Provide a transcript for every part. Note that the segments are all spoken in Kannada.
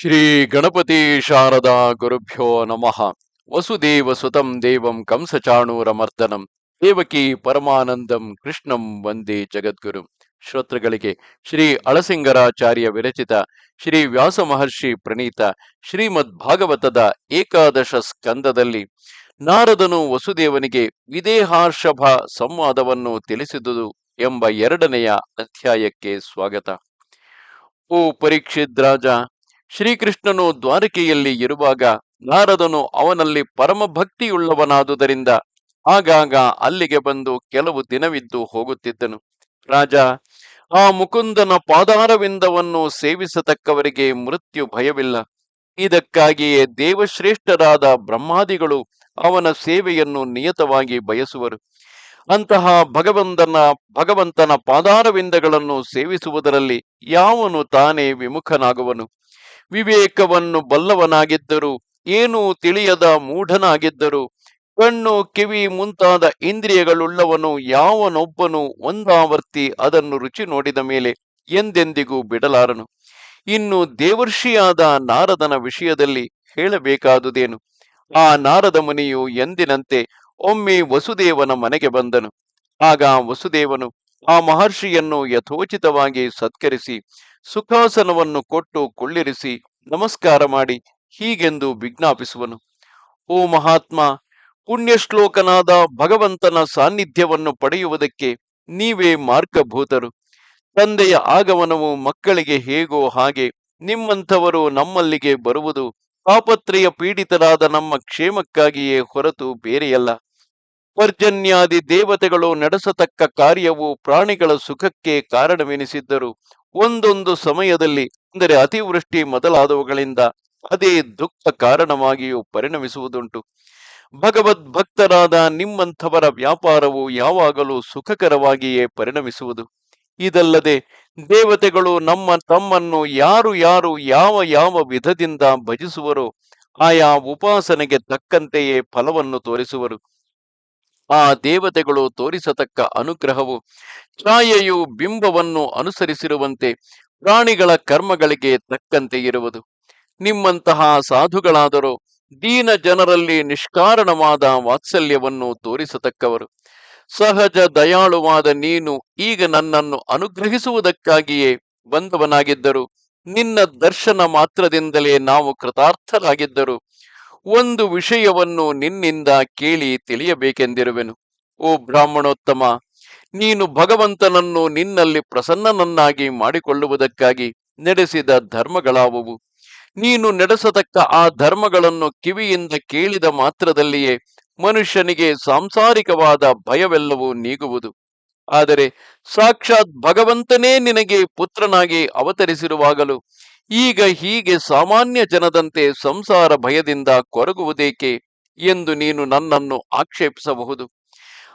ಶ್ರೀ ಗಣಪತಿ ಶಾರದಾ ಗುರುಭ್ಯೋ ನಮಃ. ವಸುದೇವ ಸುತಂ ದೇವಂ ಕಂಸಚಾಣೂರಮರ್ದನಂ. ದೇವಕಿ ಪರಮಾನಂದಂ ಕೃಷ್ಣಂ ವಂದೇ ಜಗದ್ಗುರು. ಶ್ರೋತೃಗಳಿಗೆ ಶ್ರೀ ಅಳಸಿಂಗರಾಚಾರ್ಯ ವಿರಚಿತ ಶ್ರೀ ವ್ಯಾಸ ಮಹರ್ಷಿ ಪ್ರಣೀತ ಶ್ರೀಮದ್ ಭಾಗವತದ ಏಕಾದಶ ಸ್ಕಂದದಲ್ಲಿ ನಾರದನು ವಸುದೇವನಿಗೆ ವಿದೇಹಾರ್ಷಭ ಸಂವಾದವನ್ನು ತಿಳಿಸಿದುದು ಎಂಬ ಎರಡನೆಯ ಅಧ್ಯಾಯಕ್ಕೆ ಸ್ವಾಗತ. ಓ ಪರೀಕ್ಷಿತ್ ರಾಜ ಶ್ರೀಕೃಷ್ಣನು ದ್ವಾರಕೆಯಲ್ಲಿ ಇರುವಾಗ ನಾರದನು ಅವನಲ್ಲಿ ಪರಮ ಭಕ್ತಿಯುಳ್ಳವನಾದುದರಿಂದ ಆಗಾಗ ಅಲ್ಲಿಗೆ ಬಂದು ಕೆಲವು ದಿನವಿದ್ದು ಹೋಗುತ್ತಿದ್ದನು. ರಾಜ, ಆ ಮುಕುಂದನ ಪಾದಾರವಿಂದವನ್ನು ಸೇವಿಸತಕ್ಕವರಿಗೆ ಮೃತ್ಯು ಭಯವಿಲ್ಲ. ಇದಕ್ಕಾಗಿಯೇ ದೇವಶ್ರೇಷ್ಠರಾದ ಬ್ರಹ್ಮಾದಿಗಳು ಅವನ ಸೇವೆಯನ್ನು ನಿಯತವಾಗಿ ಬಯಸುವರು. ಅಂತಹ ಭಗವಂತನ ಭಗವಂತನ ಪಾದಾರವಿಂದಗಳನ್ನು ಸೇವಿಸುವುದರಲ್ಲಿ ಯಾವನು ತಾನೇ ವಿಮುಖನಾಗುವನು? ವಿವೇಕವನ್ನು ಬಲ್ಲವನಾಗಿದ್ದರು, ಏನೂ ತಿಳಿಯದ ಮೂಢನಾಗಿದ್ದರು. ಕಣ್ಣು ಕಿವಿ ಮುಂತಾದ ಇಂದ್ರಿಯಗಳುಳ್ಳವನು ಯಾವನೊಬ್ಬನು ಒಂದಾವರ್ತಿ ಅದನ್ನು ರುಚಿ ನೋಡಿದ ಮೇಲೆ ಎಂದೆಂದಿಗೂ ಬಿಡಲಾರನು. ಇನ್ನು ದೇವರ್ಷಿಯಾದ ನಾರದನ ವಿಷಯದಲ್ಲಿ ಹೇಳಬೇಕಾದುದೇನು? ಆ ನಾರದ ಮುನಿಯು ಎಂದಿನಂತೆ ಒಮ್ಮೆ ವಸುದೇವನ ಮನೆಗೆ ಬಂದನು. ಆಗ ವಸುದೇವನು ಆ ಮಹರ್ಷಿಯನ್ನು ಯಥೋಚಿತವಾಗಿ ಸತ್ಕರಿಸಿ, ಸುಖಾಸನವನ್ನು ಕೊಟ್ಟು ಕುಳ್ಳಿರಿಸಿ ನಮಸ್ಕಾರ ಮಾಡಿ ಹೀಗೆಂದು ವಿಜ್ಞಾಪಿಸುವನು. ಓ ಮಹಾತ್ಮ, ಪುಣ್ಯಶ್ಲೋಕನಾದ ಭಗವಂತನ ಸಾನ್ನಿಧ್ಯವನ್ನು ಪಡೆಯುವುದಕ್ಕೆ ನೀವೇ ಮಾರ್ಗಭೂತರು. ತಂದೆಯ ಆಗಮನವು ಮಕ್ಕಳಿಗೆ ಹೇಗೋ ಹಾಗೆ ನಿಮ್ಮಂಥವರು ನಮ್ಮಲ್ಲಿಗೆ ಬರುವುದು ಆಪತ್ರೆಯ ಪೀಡಿತರಾದ ನಮ್ಮ ಕ್ಷೇಮಕ್ಕಾಗಿಯೇ ಹೊರತು ಬೇರೆಯಲ್ಲ. ಪರ್ಜನ್ಯಾದಿ ದೇವತೆಗಳು ನಡೆಸತಕ್ಕ ಕಾರ್ಯವು ಪ್ರಾಣಿಗಳ ಸುಖಕ್ಕೆ ಕಾರಣವೆನಿಸಿದ್ದರು. ಒಂದೊಂದು ಸಮಯದಲ್ಲಿ, ಅಂದರೆ ಅತಿವೃಷ್ಟಿ ಮೊದಲಾದವುಗಳಿಂದ ಅದೇ ದುಃಖ ಕಾರಣವಾಗಿಯೂ ಪರಿಣಮಿಸುವುದುಂಟು. ಭಗವದ್ ಭಕ್ತರಾದ ನಿಮ್ಮಂಥವರ ವ್ಯಾಪಾರವು ಯಾವಾಗಲೂ ಸುಖಕರವಾಗಿಯೇ ಪರಿಣಮಿಸುವುದು. ಇದಲ್ಲದೆ ದೇವತೆಗಳು ನಮ್ಮ ತಮ್ಮನ್ನು ಯಾರು ಯಾರು ಯಾವ ಯಾವ ವಿಧದಿಂದ ಭಜಿಸುವರೋ ಆಯಾ ಉಪಾಸನೆಗೆ ತಕ್ಕಂತೆಯೇ ಫಲವನ್ನು ತೋರಿಸುವರು. ಆ ದೇವತೆಗಳು ತೋರಿಸತಕ್ಕ ಅನುಗ್ರಹವು ಛಾಯೆಯು ಬಿಂಬವನ್ನು ಅನುಸರಿಸಿರುವಂತೆ ಪ್ರಾಣಿಗಳ ಕರ್ಮಗಳಿಗೆ ತಕ್ಕಂತೆ ಇರುವುದು. ನಿಮ್ಮಂತಹ ಸಾಧುಗಳಾದರೂ ದೀನ ಜನರಲ್ಲಿ ನಿಷ್ಕಾರಣವಾದ ವಾತ್ಸಲ್ಯವನ್ನು ತೋರಿಸತಕ್ಕವರು. ಸಹಜ ದಯಾಳುವಾದ ನೀನು ಈಗ ನನ್ನನ್ನು ಅನುಗ್ರಹಿಸುವುದಕ್ಕಾಗಿಯೇ ಬಂದವನಾಗಿದ್ದರು ನಿನ್ನ ದರ್ಶನ ಮಾತ್ರದಿಂದಲೇ ನಾವು ಕೃತಾರ್ಥರಾಗಿದ್ದರು ಒಂದು ವಿಷಯವನ್ನು ನಿನ್ನಿಂದ ಕೇಳಿ ತಿಳಿಯಬೇಕೆಂದಿರುವೆನು. ಓ ಬ್ರಾಹ್ಮಣೋತ್ತಮ, ನೀನು ಭಗವಂತನನ್ನು ನಿನ್ನಲ್ಲಿ ಪ್ರಸನ್ನನನ್ನಾಗಿ ಮಾಡಿಕೊಳ್ಳುವುದಕ್ಕಾಗಿ ನಡೆಸಿದ ಧರ್ಮಗಳಾವುವು? ನೀನು ನಡೆಸತಕ್ಕ ಆ ಧರ್ಮಗಳನ್ನು ಕಿವಿಯಿಂದ ಕೇಳಿದ ಮಾತ್ರದಲ್ಲಿಯೇ ಮನುಷ್ಯನಿಗೆ ಸಾಂಸಾರಿಕವಾದ ಭಯವೆಲ್ಲವೂ ನೀಗುವುದು. ಆದರೆ ಸಾಕ್ಷಾತ್ ಭಗವಂತನೇ ನಿನಗೆ ಪುತ್ರನಾಗಿ ಅವತರಿಸಿರುವಾಗಲೂ ಈಗ ಹೀಗೆ ಸಾಮಾನ್ಯ ಜನದಂತೆ ಸಂಸಾರ ಭಯದಿಂದ ಕೊರಗುವುದೇಕೆ ಎಂದು ನೀನು ನನ್ನನ್ನು ಆಕ್ಷೇಪಿಸಬಹುದು.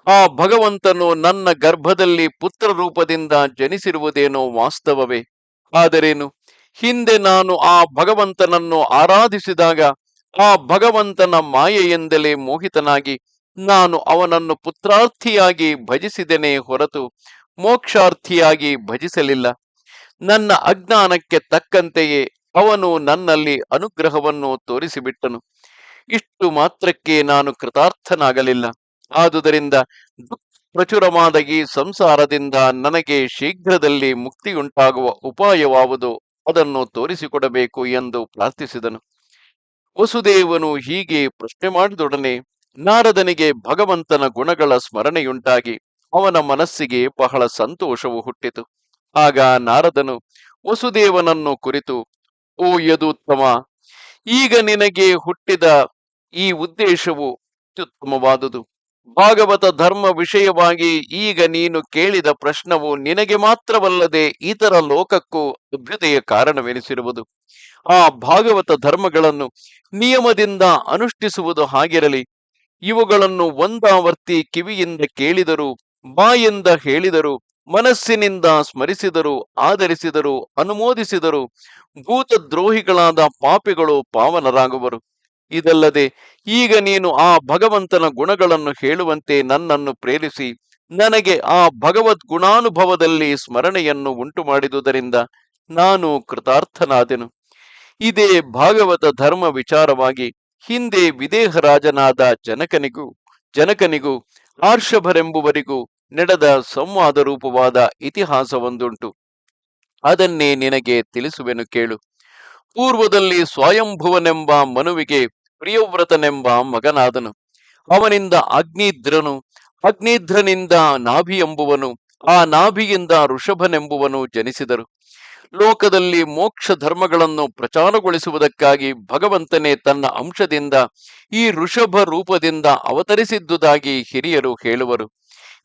ಆ ಭಗವಂತನು ನನ್ನ ಗರ್ಭದಲ್ಲಿ ಪುತ್ರ ರೂಪದಿಂದ ಜನಿಸಿರುವುದೇನೋ ವಾಸ್ತವವೇ. ಆದರೇನು? ಹಿಂದೆ ನಾನು ಆ ಭಗವಂತನನ್ನು ಆರಾಧಿಸಿದಾಗ ಆ ಭಗವಂತನ ಮಾಯೆಯಿಂದಲೇ ಮೋಹಿತನಾಗಿ ನಾನು ಅವನನ್ನು ಪುತ್ರಾರ್ಥಿಯಾಗಿ ಭಜಿಸಿದೆನೇ ಹೊರತು ಮೋಕ್ಷಾರ್ಥಿಯಾಗಿ ಭಜಿಸಲಿಲ್ಲ. ನನ್ನ ಅಜ್ಞಾನಕ್ಕೆ ತಕ್ಕಂತೆಯೇ ಅವನು ನನ್ನಲ್ಲಿ ಅನುಗ್ರಹವನ್ನು ತೋರಿಸಿಬಿಟ್ಟನು. ಇಷ್ಟು ಮಾತ್ರಕ್ಕೆ ನಾನು ಕೃತಾರ್ಥನಾಗಲಿಲ್ಲ. ಆದುದರಿಂದ ಪ್ರಚುರವಾದ ಈ ಸಂಸಾರದಿಂದ ನನಗೆ ಶೀಘ್ರದಲ್ಲಿ ಮುಕ್ತಿಯುಂಟಾಗುವ ಉಪಾಯವಾವುದು ಅದನ್ನು ತೋರಿಸಿಕೊಡಬೇಕು ಎಂದು ಪ್ರಾರ್ಥಿಸಿದನು. ವಸುದೇವನು ಹೀಗೆ ಪ್ರಶ್ನೆ ಮಾಡಿದೊಡನೆ ನಾರದನಿಗೆ ಭಗವಂತನ ಗುಣಗಳ ಸ್ಮರಣೆಯುಂಟಾಗಿ ಅವನ ಮನಸ್ಸಿಗೆ ಬಹಳ ಸಂತೋಷವು ಹುಟ್ಟಿತು. ಆಗ ನಾರದನು, ವಸುದೇವನನ್ನು ಕುರಿತು, ಓ ಯದುತ್ತಮ, ಈಗ ನಿನಗೆ ಹುಟ್ಟಿದ ಈ ಉದ್ದೇಶವು ಅತ್ಯುತ್ತಮವಾದುದು. ಭಾಗವತ ಧರ್ಮ ವಿಷಯವಾಗಿ ಈಗ ನೀನು ಕೇಳಿದ ಪ್ರಶ್ನವು ನಿನಗೆ ಮಾತ್ರವಲ್ಲದೆ ಇತರ ಲೋಕಕ್ಕೂ ಅಭ್ಯುದಯ ಕಾರಣವೆನಿಸಿರುವುದು. ಆ ಭಾಗವತ ಧರ್ಮಗಳನ್ನು ನಿಯಮದಿಂದ ಅನುಷ್ಠಿಸುವುದು ಹಾಗಿರಲಿ. ಇವುಗಳನ್ನು ಒಂದಾವರ್ತಿ ಕಿವಿಯಿಂದ ಕೇಳಿದರು, ಬಾಯಿಂದ ಹೇಳಿದರು ಮನಸ್ಸಿನಿಂದ ಸ್ಮರಿಸಿದರು, ಆಧರಿಸಿದರು, ಅನುಮೋದಿಸಿದರು. ಭೂತದ್ರೋಹಿಗಳಾದ ಪಾಪಿಗಳು ಪಾವನರಾಗುವರು. ಇದಲ್ಲದೆ ಈಗ ನೀನು ಆ ಭಗವಂತನ ಗುಣಗಳನ್ನು ಹೇಳುವಂತೆ ನನ್ನನ್ನು ಪ್ರೇರಿಸಿ. ನನಗೆ ಆ ಭಗವದ್ ಗುಣಾನುಭವದಲ್ಲಿ ಸ್ಮರಣೆಯನ್ನು ಉಂಟು ಮಾಡಿದುದರಿಂದ ನಾನು ಕೃತಾರ್ಥನಾದೆನು. ಇದೇ ಭಾಗವತ ಧರ್ಮ ವಿಚಾರವಾಗಿ ಹಿಂದೆ ವಿದೇಹರಾಜನಾದ ಜನಕನಿಗೂ ಜನಕನಿಗೂ ಆರ್ಷಭರೆಂಬುವರಿಗೂ ನಡೆದ ಸಂವಾದ ರೂಪವಾದ ಇತಿಹಾಸವೊಂದುಂಟು. ಅದನ್ನೇ ನಿನಗೆ ತಿಳಿಸುವೆನು ಕೇಳು. ಪೂರ್ವದಲ್ಲಿ ಸ್ವಯಂಭುವನೆಂಬ ಮನುವಿಗೆ ಪ್ರಿಯವ್ರತನೆಂಬ ಮಗನಾದನು. ಅವನಿಂದ ಅಗ್ನಿದ್ರನು. ಅಗ್ನಿದ್ರನಿಂದ ನಾಭಿ ಎಂಬುವನು. ಆ ನಾಭಿಯಿಂದ ಋಷಭನೆಂಬುವನು ಜನಿಸಿದರು. ಲೋಕದಲ್ಲಿ ಮೋಕ್ಷ ಧರ್ಮಗಳನ್ನು ಪ್ರಚಾರಗೊಳಿಸುವುದಕ್ಕಾಗಿ ಭಗವಂತನೇ ತನ್ನ ಅಂಶದಿಂದ ಈ ಋಷಭ ರೂಪದಿಂದ ಅವತರಿಸಿದ್ದುದಾಗಿ ಹಿರಿಯರು ಹೇಳುವರು.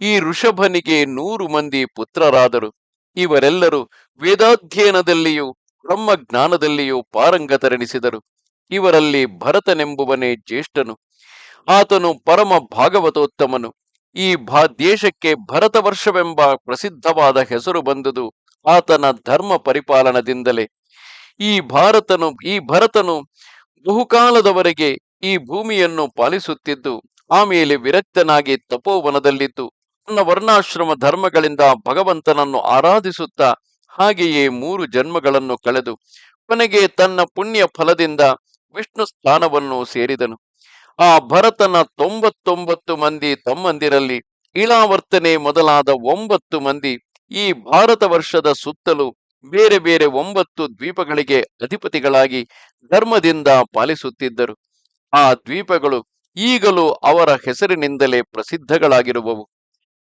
ಈ ಋಷಭನಿಗೆ ನೂರು ಮಂದಿ ಪುತ್ರರಾದರು. ಇವರೆಲ್ಲರೂ ವೇದಾಧ್ಯಯನದಲ್ಲಿಯೂ ಬ್ರಹ್ಮಜ್ಞಾನದಲ್ಲಿಯೂ ಪಾರಂಗತರೆನಿಸಿದರು. ಇವರಲ್ಲಿ ಭರತನೆಂಬುವನೇ ಜ್ಯೇಷ್ಠನು. ಆತನು ಪರಮ ಭಾಗವತೋತ್ತಮನು. ಈ ಭಾ ದೇಶಕ್ಕೆ ಭರತವರ್ಷವೆಂಬ ಪ್ರಸಿದ್ಧವಾದ ಹೆಸರು ಬಂದುದು ಆತನ ಧರ್ಮ ಪರಿಪಾಲನದಿಂದಲೇ. ಈ ಭಾರತನು, ಈ ಭರತನು ಬಹುಕಾಲದವರೆಗೆ ಈ ಭೂಮಿಯನ್ನು ಪಾಲಿಸುತ್ತಿದ್ದು ಆಮೇಲೆ ವಿರಕ್ತನಾಗಿ ತಪೋವನದಲ್ಲಿದ್ದು ವರ್ಣಾಶ್ರಮ ಧರ್ಮಗಳಿಂದ ಭಗವಂತನನ್ನು ಆರಾಧಿಸುತ್ತಾ ಹಾಗೆಯೇ ಮೂರು ಜನ್ಮಗಳನ್ನು ಕಳೆದು ಕೊನೆಗೆ ತನ್ನ ಪುಣ್ಯ ಫಲದಿಂದ ವಿಷ್ಣು ಸ್ಥಾನವನ್ನು ಸೇರಿದನು. ಆ ಭರತನ ತೊಂಬತ್ತೊಂಬತ್ತು ಮಂದಿ ತಮ್ಮಂದಿರಲ್ಲಿ ಇಳಾವರ್ತನೆ ಮೊದಲಾದ ಒಂಬತ್ತು ಮಂದಿ ಈ ಭಾರತ ವರ್ಷದ ಸುತ್ತಲೂ ಬೇರೆ ಬೇರೆ ಒಂಬತ್ತು ದ್ವೀಪಗಳಿಗೆ ಅಧಿಪತಿಗಳಾಗಿ ಧರ್ಮದಿಂದ ಪಾಲಿಸುತ್ತಿದ್ದರು. ಆ ದ್ವೀಪಗಳು ಈಗಲೂ ಅವರ ಹೆಸರಿನಿಂದಲೇ ಪ್ರಸಿದ್ಧಗಳಾಗಿರುವವು.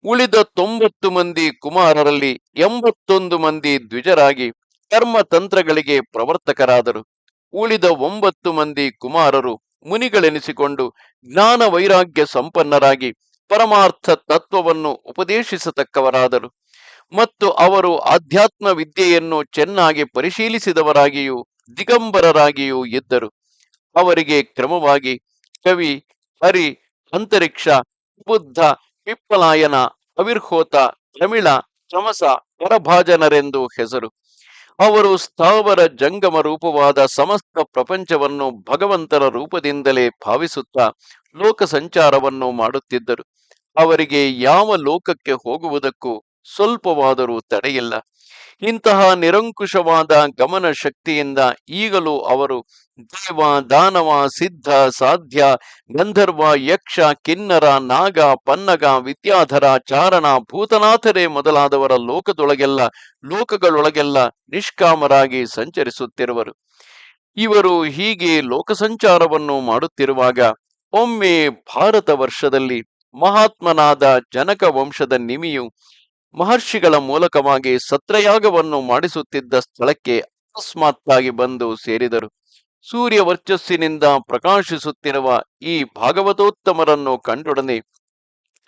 ಉಳಿದ ತೊಂಬತ್ತು ಮಂದಿ ಕುಮಾರರಲ್ಲಿ ಎಂಬತ್ತೊಂದು ಮಂದಿ ದ್ವಿಜರಾಗಿ ಕರ್ಮತಂತ್ರಗಳಿಗೆ ಪ್ರವರ್ತಕರಾದರು. ಉಳಿದ ಒಂಬತ್ತು ಮಂದಿ ಕುಮಾರರು ಮುನಿಗಳೆನಿಸಿಕೊಂಡು ಜ್ಞಾನ ವೈರಾಗ್ಯ ಸಂಪನ್ನರಾಗಿ ಪರಮಾರ್ಥ ತತ್ವವನ್ನು ಉಪದೇಶಿಸತಕ್ಕವರಾದರು. ಮತ್ತು ಅವರು ಆಧ್ಯಾತ್ಮ ವಿದ್ಯೆಯನ್ನು ಚೆನ್ನಾಗಿ ಪರಿಶೀಲಿಸಿದವರಾಗಿಯೂ ದಿಗಂಬರರಾಗಿಯೂ ಇದ್ದರು. ಅವರಿಗೆ ಕ್ರಮವಾಗಿ ಕವಿ, ಹರಿ, ಅಂತರಿಕ್ಷ, ಬುದ್ಧ ಪಿಪ್ಪಲಾಯನ ಅವಿರ್ಹೋತ, ರಮಿಳ, ಚಮಸ ಪರಭಾಜನರೆಂದು ಹೆಸರು. ಅವರು ಸ್ಥಾವರ ಜಂಗಮ ರೂಪವಾದ ಸಮಸ್ತ ಪ್ರಪಂಚವನ್ನು ಭಗವಂತನ ರೂಪದಿಂದಲೇ ಭಾವಿಸುತ್ತಾ ಲೋಕ ಸಂಚಾರವನ್ನು ಮಾಡುತ್ತಿದ್ದರು. ಅವರಿಗೆ ಯಾವ ಲೋಕಕ್ಕೆ ಹೋಗುವುದಕ್ಕೂ ಸ್ವಲ್ಪವಾದರೂ ತಡೆಯಿಲ್ಲ. ಇಂತಹ ನಿರಂಕುಶವಾದ ಗಮನ ಶಕ್ತಿಯಿಂದ ಈಗಲೂ ಅವರು ದೇವ ದಾನವ, ಸಿದ್ಧ, ಸಾಧ್ಯ, ಗಂಧರ್ವ, ಯಕ್ಷ, ಕಿನ್ನರ, ನಾಗ, ಪನ್ನಗ, ವಿದ್ಯಾಧರ, ಚಾರಣ, ಭೂತನಾಥರೇ ಮೊದಲಾದವರ ಲೋಕದೊಳಗೆಲ್ಲ, ಲೋಕಗಳೊಳಗೆಲ್ಲ ನಿಷ್ಕಾಮರಾಗಿ ಸಂಚರಿಸುತ್ತಿರುವರು. ಇವರು ಹೀಗೆ ಲೋಕ ಸಂಚಾರವನ್ನು ಮಾಡುತ್ತಿರುವಾಗ ಒಮ್ಮೆ ಭಾರತ ವರ್ಷದಲ್ಲಿ ಮಹಾತ್ಮನಾದ ಜನಕ ವಂಶದ ನಿಮಿಯು ಮಹರ್ಷಿಗಳ ಮೂಲಕವಾಗಿ ಸತ್ರಯಾಗವನ್ನು ಮಾಡಿಸುತ್ತಿದ್ದ ಸ್ಥಳಕ್ಕೆ ಅಕಸ್ಮಾತ್ತಾಗಿ ಬಂದು ಸೇರಿದರು. ಸೂರ್ಯ ವರ್ಚಸ್ಸಿನಿಂದ ಪ್ರಕಾಶಿಸುತ್ತಿರುವ ಈ ಭಾಗವತೋತ್ತಮರನ್ನು ಕಂಡೊಡನೆ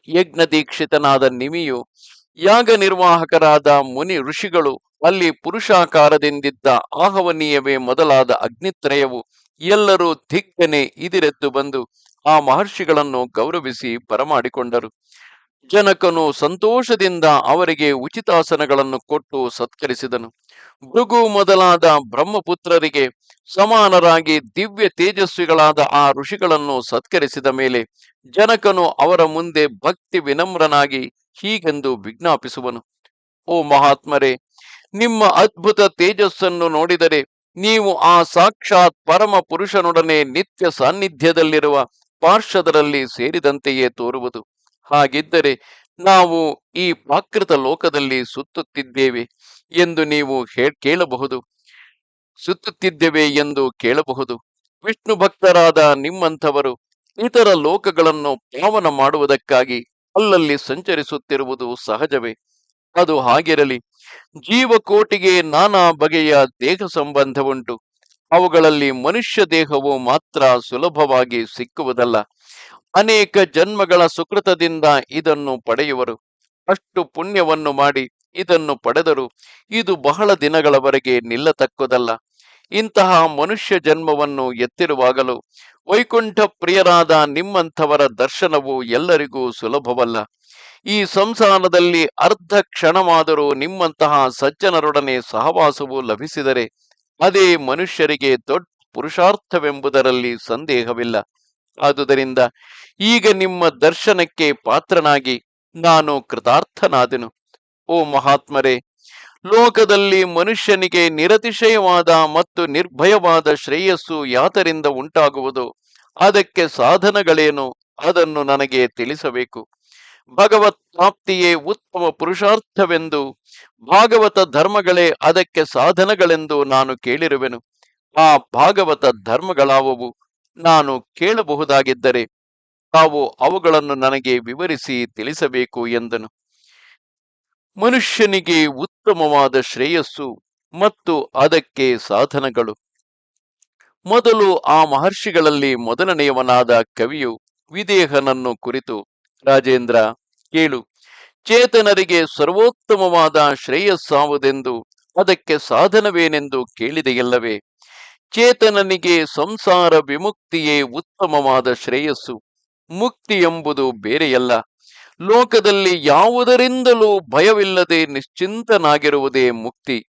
ಯಜ್ಞ ದೀಕ್ಷಿತನಾದ ನಿಮಿಯು ಯಾಗ ನಿರ್ವಾಹಕರಾದ ಮುನಿ ಋಷಿಗಳು ಅಲ್ಲಿ ಪುರುಷಾಕಾರದಿಂದಿದ್ದ ಆಹವನೀಯವೇ ಮೊದಲಾದ ಅಗ್ನಿತ್ರಯವು ಎಲ್ಲರೂ ದಿಗ್ಗನೆ ಇದಿರೆದ್ದು ಬಂದು ಆ ಮಹರ್ಷಿಗಳನ್ನು ಗೌರವಿಸಿ ಬರಮಾಡಿಕೊಂಡರು. ಜನಕನು ಸಂತೋಷದಿಂದ ಅವರಿಗೆ ಉಚಿತಾಸನಗಳನ್ನು ಕೊಟ್ಟು ಸತ್ಕರಿಸಿದನು. ಭೃಗು ಮೊದಲಾದ ಬ್ರಹ್ಮಪುತ್ರರಿಗೆ ಸಮಾನರಾಗಿ ದಿವ್ಯ ತೇಜಸ್ವಿಗಳಾದ ಆ ಋಷಿಗಳನ್ನು ಸತ್ಕರಿಸಿದ ಮೇಲೆ ಜನಕನು ಅವರ ಮುಂದೆ ಭಕ್ತಿ ವಿನಮ್ರನಾಗಿ ಹೀಗೆಂದು ವಿಜ್ಞಾಪಿಸುವನು. ಓ ಮಹಾತ್ಮರೇ, ನಿಮ್ಮ ಅದ್ಭುತ ತೇಜಸ್ಸನ್ನು ನೋಡಿದರೆ ನೀವು ಆ ಸಾಕ್ಷಾತ್ ಪರಮ ಪುರುಷನೊಡನೆ ನಿತ್ಯ ಸಾನ್ನಿಧ್ಯದಲ್ಲಿರುವ ಪಾರ್ಶ್ವದರಲ್ಲಿ ಸೇರಿದಂತೆಯೇ ತೋರುವುದು. ಹಾಗಿದ್ದರೆ ನಾವು ಈ ಪ್ರಾಕೃತ ಲೋಕದಲ್ಲಿ ಸುತ್ತುತ್ತಿದ್ದೇವೆ ಎಂದು ನೀವು ಕೇಳಬಹುದು. ಸುತ್ತುತ್ತಿದ್ದೇವೆ ಎಂದು ಕೇಳಬಹುದು. ವಿಷ್ಣು ಭಕ್ತರಾದ ನಿಮ್ಮಂಥವರು ಇತರ ಲೋಕಗಳನ್ನು ಪಾವನ ಮಾಡುವುದಕ್ಕಾಗಿ ಅಲ್ಲಲ್ಲಿ ಸಂಚರಿಸುತ್ತಿರುವುದು ಸಹಜವೇ. ಅದು ಹಾಗಿರಲಿ. ಜೀವಕೋಟಿಗೆ ನಾನಾ ಬಗೆಯ ದೇಹ ಸಂಬಂಧವುಂಟು. ಅವುಗಳಲ್ಲಿ ಮನುಷ್ಯ ದೇಹವು ಮಾತ್ರ ಸುಲಭವಾಗಿ ಸಿಕ್ಕುವುದಲ್ಲ. ಅನೇಕ ಜನ್ಮಗಳ ಸುಕೃತದಿಂದ ಇದನ್ನು ಪಡೆಯುವರು. ಅಷ್ಟು ಪುಣ್ಯವನ್ನು ಮಾಡಿ ಇದನ್ನು ಪಡೆದರು. ಇದು ಬಹಳ ದಿನಗಳವರೆಗೆ ನಿಲ್ಲತಕ್ಕದಲ್ಲ. ಇಂತಹ ಮನುಷ್ಯ ಜನ್ಮವನ್ನು ಎತ್ತಿರುವಾಗಲೂ ವೈಕುಂಠ ಪ್ರಿಯರಾದ ನಿಮ್ಮಂಥವರ ದರ್ಶನವು ಎಲ್ಲರಿಗೂ ಸುಲಭವಲ್ಲ. ಈ ಸಂಸಾರದಲ್ಲಿ ಅರ್ಧ ಕ್ಷಣವಾದರೂ ನಿಮ್ಮಂತಹ ಸಜ್ಜನರೊಡನೆ ಸಹವಾಸವು ಲಭಿಸಿದರೆ ಅದೇ ಮನುಷ್ಯರಿಗೆ ದೊಡ್ಡ ಪುರುಷಾರ್ಥವೆಂಬುದರಲ್ಲಿ ಸಂದೇಹವಿಲ್ಲ. ಆದುದರಿಂದ ಈಗ ನಿಮ್ಮ ದರ್ಶನಕ್ಕೆ ಪಾತ್ರನಾಗಿ ನಾನು ಕೃತಾರ್ಥನಾದೆನು. ಓ ಮಹಾತ್ಮರೇ, ಲೋಕದಲ್ಲಿ ಮನುಷ್ಯನಿಗೆ ನಿರತಿಶಯವಾದ ಮತ್ತು ನಿರ್ಭಯವಾದ ಶ್ರೇಯಸ್ಸು ಯಾತರಿಂದ ಉಂಟಾಗುವುದು? ಅದಕ್ಕೆ ಸಾಧನಗಳೇನು? ಅದನ್ನು ನನಗೆ ತಿಳಿಸಬೇಕು. ಭಗವತ್ ಪ್ರಾಪ್ತಿಯೇ ಉತ್ತಮ ಪುರುಷಾರ್ಥವೆಂದು, ಭಾಗವತ ಧರ್ಮಗಳೇ ಅದಕ್ಕೆ ಸಾಧನಗಳೆಂದು ನಾನು ಕೇಳಿರುವೆನು. ಆ ಭಾಗವತ ಧರ್ಮಗಳಾವುವು? ನಾನು ಕೇಳಬಹುದಾಗಿದ್ದರೆ ತಾವು ಅವುಗಳನ್ನು ನನಗೆ ವಿವರಿಸಿ ತಿಳಿಸಬೇಕು ಎಂದನು. ಮನುಷ್ಯನಿಗೆ ಉತ್ತಮವಾದ ಶ್ರೇಯಸ್ಸು ಮತ್ತು ಅದಕ್ಕೆ ಸಾಧನಗಳು. ಮೊದಲು ಆ ಮಹರ್ಷಿಗಳಲ್ಲಿ ಮೊದಲನೆಯವನಾದ ಕವಿಯು ವಿದೇಹನನ್ನು ಕುರಿತು, ರಾಜೇಂದ್ರ, ಕೇಳು. ಚೇತನರಿಗೆ ಸರ್ವೋತ್ತಮವಾದ ಶ್ರೇಯಸ್ಸಾವುದೆಂದು ಅದಕ್ಕೆ ಸಾಧನವೇನೆಂದು ಕೇಳಿದೆಯಲ್ಲವೇ? ಚೇತನನಿಗೆ ಸಂಸಾರ ವಿಮುಕ್ತಿಯೇ ಉತ್ತಮವಾದ ಶ್ರೇಯಸ್ಸು. ಮುಕ್ತಿ ಎಂಬುದು ಬೇರೆಯಲ್ಲ. ಲೋಕದಲ್ಲಿ ಯಾವುದರಿಂದಲೂ ಭಯವಿಲ್ಲದೆ ನಿಶ್ಚಿಂತನಾಗಿರುವುದೇ ಮುಕ್ತಿ.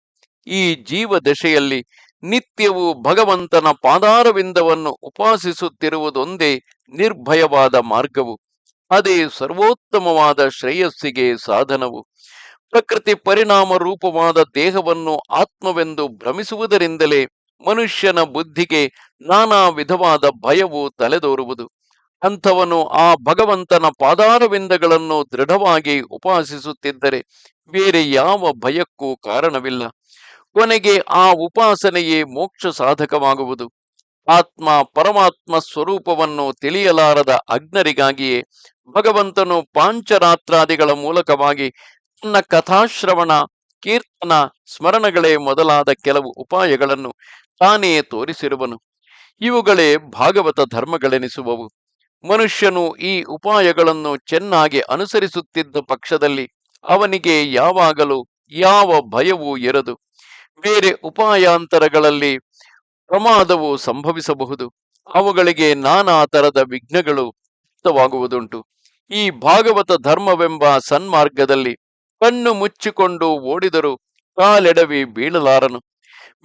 ಈ ಜೀವ ದಶೆಯಲ್ಲಿ ನಿತ್ಯವೂ ಭಗವಂತನ ಪಾದಾರವಿಂದವನ್ನು ಉಪಾಸಿಸುತ್ತಿರುವುದೊಂದೇ ನಿರ್ಭಯವಾದ ಮಾರ್ಗವು. ಅದೇ ಸರ್ವೋತ್ತಮವಾದ ಶ್ರೇಯಸ್ಸಿಗೆ ಸಾಧನವು. ಪ್ರಕೃತಿ ಪರಿಣಾಮ ರೂಪವಾದ ದೇಹವನ್ನು ಆತ್ಮವೆಂದು ಭ್ರಮಿಸುವುದರಿಂದಲೇ ಮನುಷ್ಯನ ಬುದ್ಧಿಗೆ ನಾನಾ ವಿಧವಾದ ಭಯವು ತಲೆದೋರುವುದು. ಅಂಥವನು ಆ ಭಗವಂತನ ಪಾದಾರವಿಂದಗಳನ್ನು ದೃಢವಾಗಿ ಉಪಾಸಿಸುತ್ತಿದ್ದರೆ ಬೇರೆ ಯಾವ ಭಯಕ್ಕೂ ಕಾರಣವಿಲ್ಲ. ಕೊನೆಗೆ ಆ ಉಪಾಸನೆಯೇ ಮೋಕ್ಷ ಸಾಧಕವಾಗುವುದು. ಆತ್ಮ ಪರಮಾತ್ಮ ಸ್ವರೂಪವನ್ನು ತಿಳಿಯಲಾರದ ಅಗ್ನರಿಗಾಗಿಯೇ ಭಗವಂತನು ಪಾಂಚರಾತ್ರಾದಿಗಳ ಮೂಲಕವಾಗಿ ತನ್ನ ಕಥಾಶ್ರವಣ, ಕೀರ್ತನ, ಸ್ಮರಣಗಳೇ ಮೊದಲಾದ ಕೆಲವು ಉಪಾಯಗಳನ್ನು ತಾನೇ ತೋರಿಸಿರುವನು. ಇವುಗಳೇ ಭಾಗವತ ಧರ್ಮಗಳೆನಿಸುವವು. ಮನುಷ್ಯನು ಈ ಉಪಾಯಗಳನ್ನು ಚೆನ್ನಾಗಿ ಅನುಸರಿಸುತ್ತಿದ್ದ ಪಕ್ಷದಲ್ಲಿ ಅವನಿಗೆ ಯಾವಾಗಲೂ ಯಾವ ಭಯವೂ ಇರದು. ಬೇರೆ ಉಪಾಯಾಂತರಗಳಲ್ಲಿ ಪ್ರಮಾದವು ಸಂಭವಿಸಬಹುದು. ಅವುಗಳಿಗೆ ನಾನಾ ತರದ ವಿಘ್ನಗಳು ವ್ಯಕ್ತವಾಗುವುದುಂಟು. ಈ ಭಾಗವತ ಧರ್ಮವೆಂಬ ಸನ್ಮಾರ್ಗದಲ್ಲಿ ಕಣ್ಣು ಮುಚ್ಚಿಕೊಂಡು ಓಡಿದರೂ ಕಾಲೆಡವಿ ಬೀಳಲಾರನು.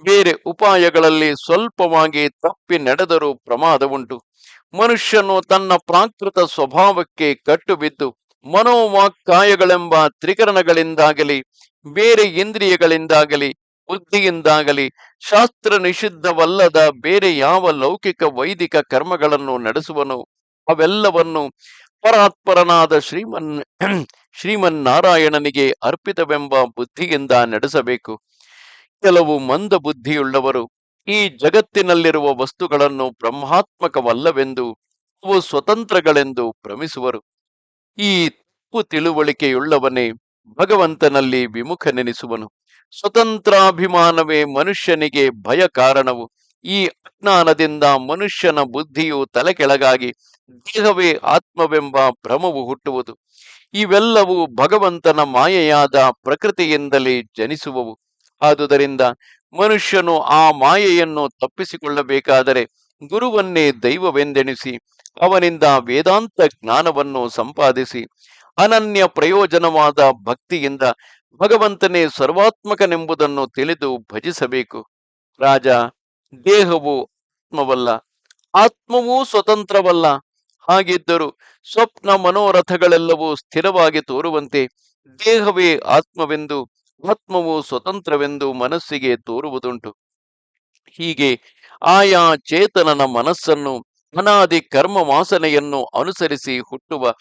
ಬೇರೆ ಉಪಾಯಗಳಲ್ಲಿ ಸ್ವಲ್ಪವಾಗಿ ತಪ್ಪಿ ನಡೆದರೂ ಪ್ರಮಾದವುಂಟು. ಮನುಷ್ಯನು ತನ್ನ ಪ್ರಾಕೃತ ಸ್ವಭಾವಕ್ಕೆ ಕಟ್ಟು ಬಿದ್ದು ಮನೋವಾಕ್ಕಾಯಗಳೆಂಬ ತ್ರಿಕರಣಗಳಿಂದಾಗಲಿ, ಬೇರೆ ಇಂದ್ರಿಯಗಳಿಂದಾಗಲಿ, ಬುದ್ಧಿಯಿಂದಾಗಲಿ, ಶಾಸ್ತ್ರ ನಿಷಿದ್ಧವಲ್ಲದ ಬೇರೆ ಯಾವ ಲೌಕಿಕ ವೈದಿಕ ಕರ್ಮಗಳನ್ನು ನಡೆಸುವನು, ಅವೆಲ್ಲವನ್ನು ಪರಾತ್ಪರನಾದ ಶ್ರೀಮನ್, ಶ್ರೀಮನ್ನಾರಾಯಣನಿಗೆ ಅರ್ಪಿತವೆಂಬ ಬುದ್ಧಿಯಿಂದ ನಡೆಸಬೇಕು. ಕೆಲವು ಮಂದ ಬುದ್ಧಿಯುಳ್ಳವರು ಈ ಜಗತ್ತಿನಲ್ಲಿರುವ ವಸ್ತುಗಳನ್ನು ಬ್ರಹ್ಮಾತ್ಮಕವಲ್ಲವೆಂದು ಅವು ಸ್ವತಂತ್ರಗಳೆಂದು ಭ್ರಮಿಸುವರು. ಈ ತಪ್ಪು ತಿಳುವಳಿಕೆಯುಳ್ಳವನೇ ಭಗವಂತನಲ್ಲಿ ವಿಮುಖನೆನಿಸುವನು. ಸ್ವತಂತ್ರಾಭಿಮಾನವೇ ಮನುಷ್ಯನಿಗೆ ಭಯ ಕಾರಣವು. ಈ ಅಜ್ಞಾನದಿಂದ ಮನುಷ್ಯನ ಬುದ್ಧಿಯು ತಲೆಕೆಳಗಾಗಿ ದೇಹವೇ ಆತ್ಮವೆಂಬ ಭ್ರಮವು ಹುಟ್ಟುವುದು. ಇವೆಲ್ಲವೂ ಭಗವಂತನ ಮಾಯೆಯಾದ ಪ್ರಕೃತಿಯಿಂದಲೇ ಜನಿಸುವವು. ಆದುದರಿಂದ ಮನುಷ್ಯನು ಆ ಮಾಯೆಯನ್ನು ತಪ್ಪಿಸಿಕೊಳ್ಳಬೇಕಾದರೆ ಗುರುವನ್ನೇ ದೈವವೆಂದೆಣಿಸಿ, ಅವನಿಂದ ವೇದಾಂತ ಜ್ಞಾನವನ್ನು ಸಂಪಾದಿಸಿ, ಅನನ್ಯ ಪ್ರಯೋಜನವಾದ ಭಕ್ತಿಯಿಂದ ಭಗವಂತನೇ ಸರ್ವಾತ್ಮಕನೆಂಬುದನ್ನು ತಿಳಿದು ಭಜಿಸಬೇಕು. ರಾಜ, ದೇಹವು ಆತ್ಮವಲ್ಲ, ಆತ್ಮವೂ ಸ್ವತಂತ್ರವಲ್ಲ. ಹಾಗಿದ್ದರೂ ಸ್ವಪ್ನ ಮನೋರಥಗಳೆಲ್ಲವೂ ಸ್ಥಿರವಾಗಿ ತೋರುವಂತೆ ದೇಹವೇ ಆತ್ಮವೆಂದು ಆತ್ಮವು ಸ್ವತಂತ್ರವೆಂದು ಮನಸ್ಸಿಗೆ ತೋರುವುದುಂಟು. ಹೀಗೆ ಆಯಾ ಚೇತನನ ಮನಸ್ಸನ್ನು ಅನಾದಿ ಕರ್ಮ ವಾಸನೆಯನ್ನು ಅನುಸರಿಸಿ ಹುಟ್ಟುವ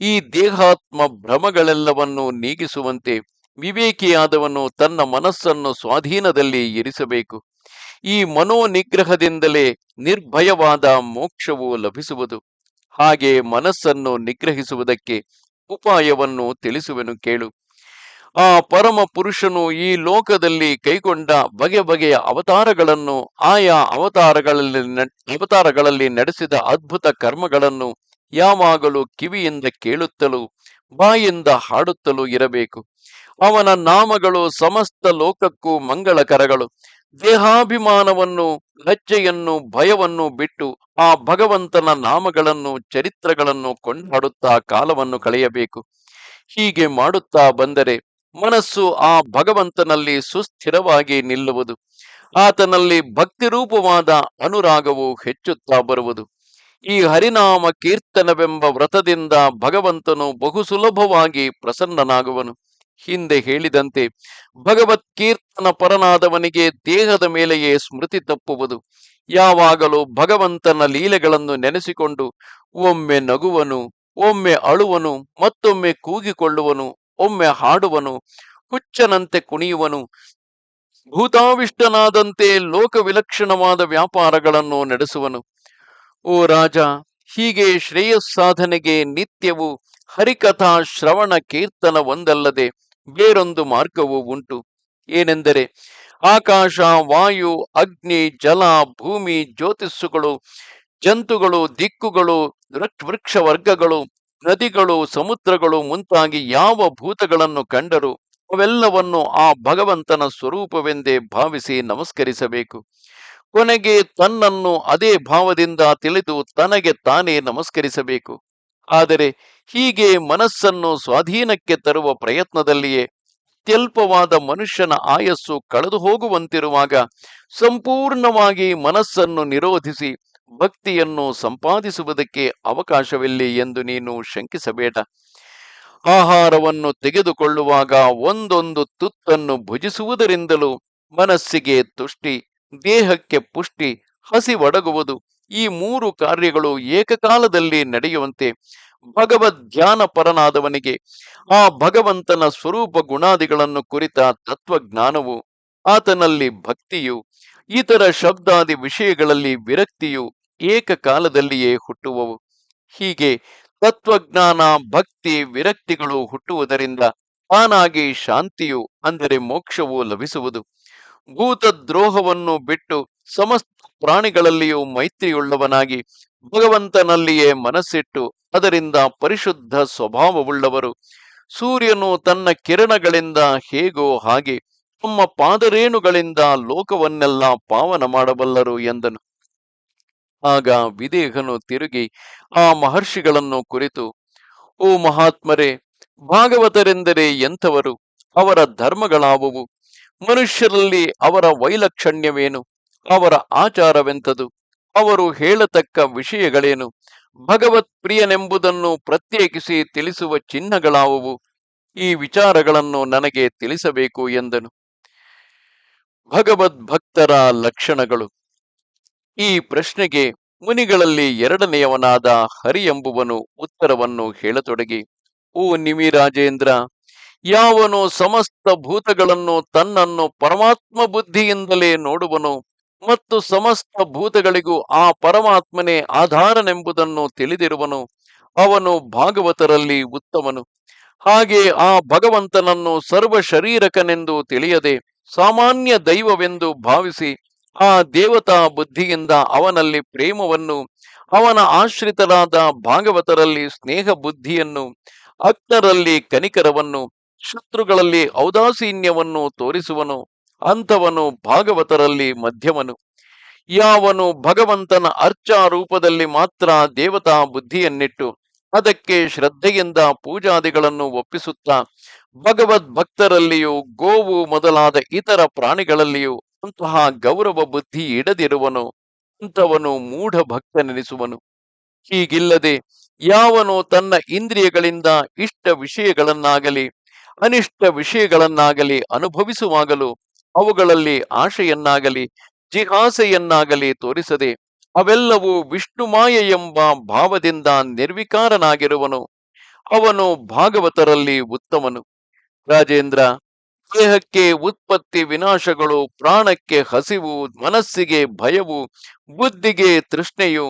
ಈ ದೇಹಾತ್ಮ ಭ್ರಮಗಳೆಲ್ಲವನ್ನು ನೀಗಿಸುವಂತೆ ವಿವೇಕಿಯಾದವನು ತನ್ನ ಮನಸ್ಸನ್ನು ಸ್ವಾಧೀನದಲ್ಲಿ ಇರಿಸಬೇಕು. ಈ ಮನೋನಿಗ್ರಹದಿಂದಲೇ ನಿರ್ಭಯವಾದ ಮೋಕ್ಷವು ಲಭಿಸುವುದು. ಹಾಗೆ ಮನಸ್ಸನ್ನು ನಿಗ್ರಹಿಸುವುದಕ್ಕೆ ಉಪಾಯವನ್ನು ತಿಳಿಸುವೆನು ಕೇಳು. ಆ ಪರಮ ಪುರುಷನು ಈ ಲೋಕದಲ್ಲಿ ಕೈಗೊಂಡ ಬಗೆ ಬಗೆಯ ಅವತಾರಗಳನ್ನು, ಆಯಾ ಅವತಾರಗಳಲ್ಲಿ ಅವತಾರಗಳಲ್ಲಿ ನಡೆಸಿದ ಅದ್ಭುತ ಕರ್ಮಗಳನ್ನು ಯಾವಾಗಲೂ ಕಿವಿಯಿಂದ ಕೇಳುತ್ತಲೂ, ಬಾಯಿಂದ ಹಾಡುತ್ತಲೂ ಇರಬೇಕು. ಅವನ ನಾಮಗಳು ಸಮಸ್ತ ಲೋಕಕ್ಕೂ ಮಂಗಳಕರಗಳು. ದೇಹಾಭಿಮಾನವನ್ನು, ಲಜ್ಜೆಯನ್ನು, ಭಯವನ್ನು ಬಿಟ್ಟು ಆ ಭಗವಂತನ ನಾಮಗಳನ್ನು, ಚರಿತ್ರಗಳನ್ನು ಕೊಂಡಾಡುತ್ತಾ ಕಾಲವನ್ನು ಕಳೆಯಬೇಕು. ಹೀಗೆ ಮಾಡುತ್ತಾ ಬಂದರೆ ಮನಸ್ಸು ಆ ಭಗವಂತನಲ್ಲಿ ಸುಸ್ಥಿರವಾಗಿ ನಿಲ್ಲುವುದು. ಆತನಲ್ಲಿ ಭಕ್ತಿ ರೂಪವಾದ ಅನುರಾಗವು ಹೆಚ್ಚುತ್ತಾ ಬರುವುದು. ಈ ಹರಿನಾಮ ಕೀರ್ತನವೆಂಬ ವ್ರತದಿಂದ ಭಗವಂತನು ಬಹು ಸುಲಭವಾಗಿ ಪ್ರಸನ್ನನಾಗುವನು. ಹಿಂದೆ ಹೇಳಿದಂತೆ ಭಗವತ್ ಕೀರ್ತನ ಪರನಾದವನಿಗೆ ದೇಹದ ಮೇಲೆಯೇ ಸ್ಮೃತಿ ತಪ್ಪುವುದು. ಯಾವಾಗಲೂ ಭಗವಂತನ ಲೀಲೆಗಳನ್ನು ನೆನೆಸಿಕೊಂಡು ಒಮ್ಮೆ ನಗುವನು, ಒಮ್ಮೆ ಅಳುವನು, ಮತ್ತೊಮ್ಮೆ ಕೂಗಿಕೊಳ್ಳುವನು ಒಮ್ಮೆ ಹಾಡುವನು, ಹುಚ್ಚನಂತೆ ಕುಣಿಯುವನು, ಭೂತಾವಿಷ್ಟನಾದಂತೆ ಲೋಕ ವಿಲಕ್ಷಣವಾದ ವ್ಯಾಪಾರಗಳನ್ನು ನಡೆಸುವನು. ಓ ರಾಜ, ಹೀಗೆ ಶ್ರೇಯಸ್ಸಾಧನೆಗೆ ನಿತ್ಯವೂ ಹರಿಕಥಾ ಶ್ರವಣ ಕೀರ್ತನ ಒಂದಲ್ಲದೆ ಬೇರೊಂದು ಮಾರ್ಗವೂ ಉಂಟು. ಏನೆಂದರೆ, ಆಕಾಶ, ವಾಯು, ಅಗ್ನಿ, ಜಲ, ಭೂಮಿ, ಜ್ಯೋತಿಸ್ಸುಗಳು, ಜಂತುಗಳು, ದಿಕ್ಕುಗಳು, ವೃಕ್ಷ ವರ್ಗಗಳು ನದಿಗಳು, ಸಮುದ್ರಗಳು ಮುಂತಾಗಿ ಯಾವ ಭೂತಗಳನ್ನು ಕಂಡರೂ ಅವೆಲ್ಲವನ್ನು ಆ ಭಗವಂತನ ಸ್ವರೂಪವೆಂದೇ ಭಾವಿಸಿ ನಮಸ್ಕರಿಸಬೇಕು. ಕೊನೆಗೆ ತನ್ನನ್ನು ಅದೇ ಭಾವದಿಂದ ತಿಳಿದು ತನಗೆ ತಾನೇ ನಮಸ್ಕರಿಸಬೇಕು. ಆದರೆ ಹೀಗೆ ಮನಸ್ಸನ್ನು ಸ್ವಾಧೀನಕ್ಕೆ ತರುವ ಪ್ರಯತ್ನದಲ್ಲಿಯೇ ಅತ್ಯಲ್ಪವಾದ ಮನುಷ್ಯನ ಆಯಸ್ಸು ಕಳೆದು ಹೋಗುವಂತಿರುವಾಗ ಸಂಪೂರ್ಣವಾಗಿ ಮನಸ್ಸನ್ನು ನಿರೋಧಿಸಿ ಭಕ್ತಿಯನ್ನು ಸಂಪಾದಿಸುವುದಕ್ಕೆ ಅವಕಾಶವಿಲ್ಲ ಎಂದು ನೀನು ಶಂಕಿಸಬೇಡ. ಆಹಾರವನ್ನು ತೆಗೆದುಕೊಳ್ಳುವಾಗ ಒಂದೊಂದು ತುತ್ತನ್ನು ಭುಜಿಸುವುದರಿಂದಲೂ ಮನಸ್ಸಿಗೆ ತುಷ್ಟಿ, ದೇಹಕ್ಕೆ ಪುಷ್ಟಿ ಹಸಿವಡಗುವುದು ಈ ಮೂರು ಕಾರ್ಯಗಳು ಏಕಕಾಲದಲ್ಲಿ ನಡೆಯುವಂತೆ ಭಗವದ್ ಧ್ಯಾನ ಪರನಾದವನಿಗೆ ಆ ಭಗವಂತನ ಸ್ವರೂಪ ಗುಣಾದಿಗಳನ್ನು ಕುರಿತ ತತ್ವಜ್ಞಾನವು, ಆತನಲ್ಲಿ ಭಕ್ತಿಯು, ಇತರ ಶಬ್ದಾದಿ ವಿಷಯಗಳಲ್ಲಿ ವಿರಕ್ತಿಯು ಏಕಕಾಲದಲ್ಲಿಯೇ ಹುಟ್ಟುವವು. ಹೀಗೆ ತತ್ವಜ್ಞಾನ, ಭಕ್ತಿ, ವಿರಕ್ತಿಗಳು ಹುಟ್ಟುವುದರಿಂದ ತಾನಾಗಿ ಶಾಂತಿಯು, ಅಂದರೆ ಮೋಕ್ಷವು ಲಭಿಸುವುದು. ಭೂತದ್ರೋಹವನ್ನು ಬಿಟ್ಟು ಸಮಸ್ತ ಪ್ರಾಣಿಗಳಲ್ಲಿಯೂ ಮೈತ್ರಿಯುಳ್ಳವನಾಗಿ ಭಗವಂತನಲ್ಲಿಯೇ ಮನಸ್ಸಿಟ್ಟು ಅದರಿಂದ ಪರಿಶುದ್ಧ ಸ್ವಭಾವವುಳ್ಳವರು. ಸೂರ್ಯನು ತನ್ನ ಕಿರಣಗಳಿಂದ ಹೇಗೋ ಹಾಗೆ ತಮ್ಮ ಪಾದರೇಣುಗಳಿಂದ ಲೋಕವನ್ನೆಲ್ಲ ಪಾವನ ಮಾಡಬಲ್ಲರು ಎಂದನು. ಆಗ ವಿದೇಹನು ತಿರುಗಿ ಆ ಮಹರ್ಷಿಗಳನ್ನು ಕುರಿತು, ಓ ಮಹಾತ್ಮರೇ, ಭಾಗವತರೆಂದರೆ ಎಂಥವರು? ಅವರ ಧರ್ಮಗಳಾವುವು? ಮನುಷ್ಯರಲ್ಲಿ ಅವರ ವೈಲಕ್ಷಣ್ಯವೇನು? ಅವರ ಆಚಾರವೆಂಥದು? ಅವರು ಹೇಳತಕ್ಕ ವಿಷಯಗಳೇನು? ಭಗವತ್ ಪ್ರಿಯನೆಂಬುದನ್ನು ಪ್ರತ್ಯೇಕಿಸಿ ತಿಳಿಸುವ ಚಿಹ್ನಗಳಾವುವು? ಈ ವಿಚಾರಗಳನ್ನು ನನಗೆ ತಿಳಿಸಬೇಕು ಎಂದನು. ಭಗವದ್ ಭಕ್ತರ ಲಕ್ಷಣಗಳು. ಈ ಪ್ರಶ್ನೆಗೆ ಮುನಿಗಳಲ್ಲಿ ಎರಡನೆಯವನಾದ ಹರಿ ಎಂಬುವನು ಉತ್ತರವನ್ನು ಹೇಳತೊಡಗಿ, ಓ ನಿಮಿ ರಾಜೇಂದ್ರ, ಯಾವನು ಸಮಸ್ತ ಭೂತಗಳನ್ನು ತನ್ನನ್ನು ಪರಮಾತ್ಮ ಬುದ್ಧಿಯಿಂದಲೇ ನೋಡುವನು ಮತ್ತು ಸಮಸ್ತ ಭೂತಗಳಿಗೂ ಆ ಪರಮಾತ್ಮನೇ ಆಧಾರನೆಂಬುದನ್ನು ತಿಳಿದಿರುವನು, ಅವನು ಭಾಗವತರಲ್ಲಿ ಉತ್ತಮನು. ಹಾಗೆ ಆ ಭಗವಂತನನ್ನು ಸರ್ವ ಶರೀರಕನೆಂದು ತಿಳಿಯದೆ ಸಾಮಾನ್ಯ ದೈವವೆಂದು ಭಾವಿಸಿ ಆ ದೇವತಾ ಬುದ್ಧಿಯಿಂದ ಅವನಲ್ಲಿ ಪ್ರೇಮವನ್ನು, ಅವನ ಆಶ್ರಿತರಾದ ಭಾಗವತರಲ್ಲಿ ಸ್ನೇಹ ಬುದ್ಧಿಯನ್ನು ಅಕ್ತರಲ್ಲಿ ಕನಿಕರವನ್ನು, ಶತ್ರುಗಳಲ್ಲಿ ಔದಾಸೀನ್ಯವನ್ನು ತೋರಿಸುವನು, ಅಂಥವನು ಭಾಗವತರಲ್ಲಿ ಮಧ್ಯಮನು. ಯಾವನು ಭಗವಂತನ ಅರ್ಚಾ ರೂಪದಲ್ಲಿ ಮಾತ್ರ ದೇವತಾ ಬುದ್ಧಿಯನ್ನಿಟ್ಟು, ಅದಕ್ಕೆ ಶ್ರದ್ಧೆಯಿಂದ ಪೂಜಾದಿಗಳನ್ನು ಒಪ್ಪಿಸುತ್ತಾ ಭಗವದ್ ಭಕ್ತರಲ್ಲಿಯೂ ಗೋವು ಮೊದಲಾದ ಇತರ ಪ್ರಾಣಿಗಳಲ್ಲಿಯೂ ಅಂತಹ ಗೌರವ ಬುದ್ಧಿ ಇಡದಿರುವನು, ಅಂಥವನು ಮೂಢ ಭಕ್ತನೆನಿಸುವನು ಹೀಗಿಲ್ಲದೆ ಯಾವನು ತನ್ನ ಇಂದ್ರಿಯಗಳಿಂದ ಇಷ್ಟ ವಿಷಯಗಳನ್ನಾಗಲಿ, ಅನಿಷ್ಟ ವಿಷಯಗಳನ್ನಾಗಲಿ ಅನುಭವಿಸುವಾಗಲೂ ಅವುಗಳಲ್ಲಿ ಆಶೆಯನ್ನಾಗಲಿ, ಜಿಹಾಸೆಯನ್ನಾಗಲಿ ತೋರಿಸದೆ ಅವೆಲ್ಲವೂ ವಿಷ್ಣು ಮಾಯ ಎಂಬ ಭಾವದಿಂದ ನಿರ್ವಿಕಾರನಾಗಿರುವನು. ಅವನು ಭಾಗವತರಲ್ಲಿ ಉತ್ತಮನು. ರಾಜೇಂದ್ರ ದೇಹಕ್ಕೆ ಉತ್ಪತ್ತಿ ವಿನಾಶಗಳು, ಪ್ರಾಣಕ್ಕೆ ಹಸಿವು, ಮನಸ್ಸಿಗೆ ಭಯವು, ಬುದ್ಧಿಗೆ ತೃಷ್ಣೆಯು,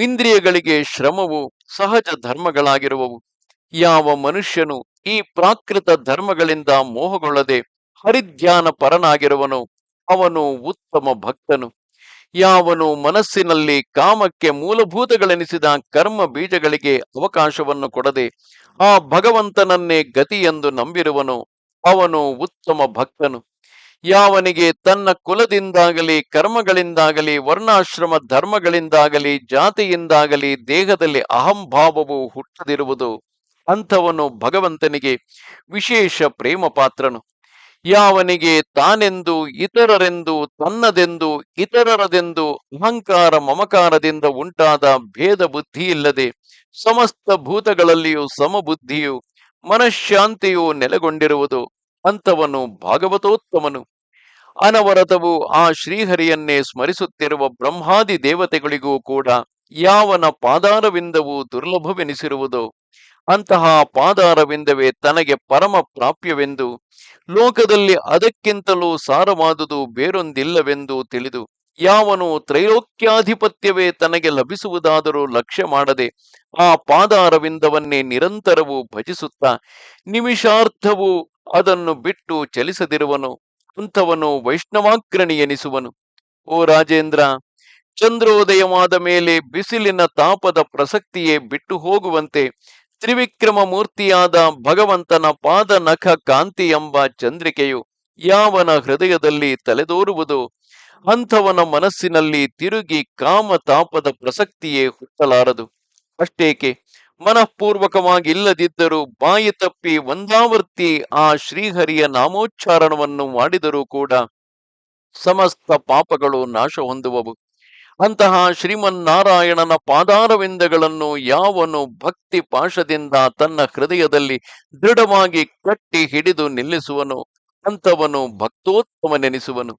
ಇಂದ್ರಿಯಗಳಿಗೆ ಶ್ರಮವು, ಸಹಜ ಧರ್ಮಗಳಾಗಿರುವವು. ಯಾವ ಮನುಷ್ಯನು ಈ ಪ್ರಾಕೃತ ಧರ್ಮಗಳಿಂದ ಮೋಹಗೊಳ್ಳದೆ ಹರಿಧ್ಯಾನ ಪರನಾಗಿರುವನು, ಅವನು ಉತ್ತಮ ಭಕ್ತನು. ಯಾವನು ಮನಸ್ಸಿನಲ್ಲಿ ಕಾಮಕ್ಕೆ ಮೂಲಭೂತಗಳೆನಿಸಿದ ಕರ್ಮ ಬೀಜಗಳಿಗೆ ಅವಕಾಶವನ್ನು ಕೊಡದೆ ಆ ಭಗವಂತನನ್ನೇ ಗತಿಯೆಂದು ನಂಬಿರುವನು. ಅವನು ಉತ್ತಮ ಭಕ್ತನು. ಯಾವನಿಗೆ ತನ್ನ ಕುಲದಿಂದಾಗಲಿ, ಕರ್ಮಗಳಿಂದಾಗಲಿ, ವರ್ಣಾಶ್ರಮ ಧರ್ಮಗಳಿಂದಾಗಲಿ, ಜಾತಿಯಿಂದಾಗಲಿ, ದೇಹದಲ್ಲಿ ಅಹಂಭಾವವು ಹುಟ್ಟದಿರುವುದು ಅಂಥವನು ಭಗವಂತನಿಗೆ ವಿಶೇಷ ಪ್ರೇಮ ಪಾತ್ರನು. ಯಾವನಿಗೆ ತಾನೆಂದು, ಇತರರೆಂದು, ತನ್ನದೆಂದು, ಇತರರದೆಂದು, ಅಹಂಕಾರ ಮಮಕಾರದಿಂದ ಉಂಟಾದ ಭೇದ ಬುದ್ಧಿ ಇಲ್ಲದೆ ಸಮಸ್ತ ಭೂತಗಳಲ್ಲಿಯೂ ಸಮಬುದ್ಧಿಯು ಮನಃಶಾಂತಿಯು ನೆಲೆಗೊಂಡಿರುವುದು ಅಂಥವನು ಭಾಗವತೋತ್ತಮನು. ಅನವರತವು ಆ ಶ್ರೀಹರಿಯನ್ನೇ ಸ್ಮರಿಸುತ್ತಿರುವ ಬ್ರಹ್ಮಾದಿ ದೇವತೆಗಳಿಗೂ ಕೂಡ ಯಾವನ ಪಾದಾರವಿಂದವು ದುರ್ಲಭವೆನಿಸಿರುವುದು. ಅಂತಹ ಪಾದಾರವಿಂದವೇ ತನಗೆ ಪರಮ ಪ್ರಾಪ್ಯವೆಂದು, ಲೋಕದಲ್ಲಿ ಅದಕ್ಕಿಂತಲೂ ಸಾರವಾದುದು ಬೇರೊಂದಿಲ್ಲವೆಂದು ತಿಳಿದು ಯಾವನು ತ್ರೈಲೋಕ್ಯಾಧಿಪತ್ಯವೇ ತನಗೆ ಲಭಿಸುವುದಾದರೂ ಲಕ್ಷ್ಯ ಮಾಡದೆ ಆ ಪಾದಾರವಿಂದವನ್ನೇ ನಿರಂತರವೂ ಭಜಿಸುತ್ತಾ ನಿಮಿಷಾರ್ಥವೂ ಅದನ್ನು ಬಿಟ್ಟು ಚಲಿಸದಿರುವನು. ಅಂಥವನು ವೈಷ್ಣವಾಗ್ರಣಿ ಎನಿಸುವನು ಓ ರಾಜೇಂದ್ರ, ಚಂದ್ರೋದಯವಾದ ಮೇಲೆ ಬಿಸಿಲಿನ ತಾಪದ ಪ್ರಸಕ್ತಿಯೇ ಬಿಟ್ಟು ಹೋಗುವಂತೆ ತ್ರಿವಿಕ್ರಮ ಮೂರ್ತಿಯಾದ ಭಗವಂತನ ಪಾದ ನಖ ಕಾಂತಿ ಎಂಬ ಚಂದ್ರಿಕೆಯು ಯಾವನ ಹೃದಯದಲ್ಲಿ ತಲೆದೋರುವುದು? ಅಂಥವನ ಮನಸ್ಸಿನಲ್ಲಿ ತಿರುಗಿ ಕಾಮ ತಾಪದ ಪ್ರಸಕ್ತಿಯೇ ಹುಟ್ಟಲಾರದು. ಅಷ್ಟೇಕೆ? ಮನಃಪೂರ್ವಕವಾಗಿ ಇಲ್ಲದಿದ್ದರೂ ಬಾಯಿ ತಪ್ಪಿ ಒಂದಾವರ್ತಿ ಆ ಶ್ರೀಹರಿಯ ನಾಮೋಚ್ಚಾರಣವನ್ನು ಮಾಡಿದರೂ ಕೂಡ ಸಮಸ್ತ ಪಾಪಗಳು ನಾಶ ಹೊಂದುವವು. ಅಂತಹ ಶ್ರೀಮನ್ನಾರಾಯಣನ ಪಾದಾರವಿಂದಗಳನ್ನು ಯಾವನು ಭಕ್ತಿ ಪಾಶದಿಂದ ತನ್ನ ಹೃದಯದಲ್ಲಿ ದೃಢವಾಗಿ ಕಟ್ಟಿ ಹಿಡಿದು ನಿಲ್ಲಿಸುವನು. ಅಂಥವನು ಭಕ್ತೋತ್ತಮನೆನಿಸುವನು.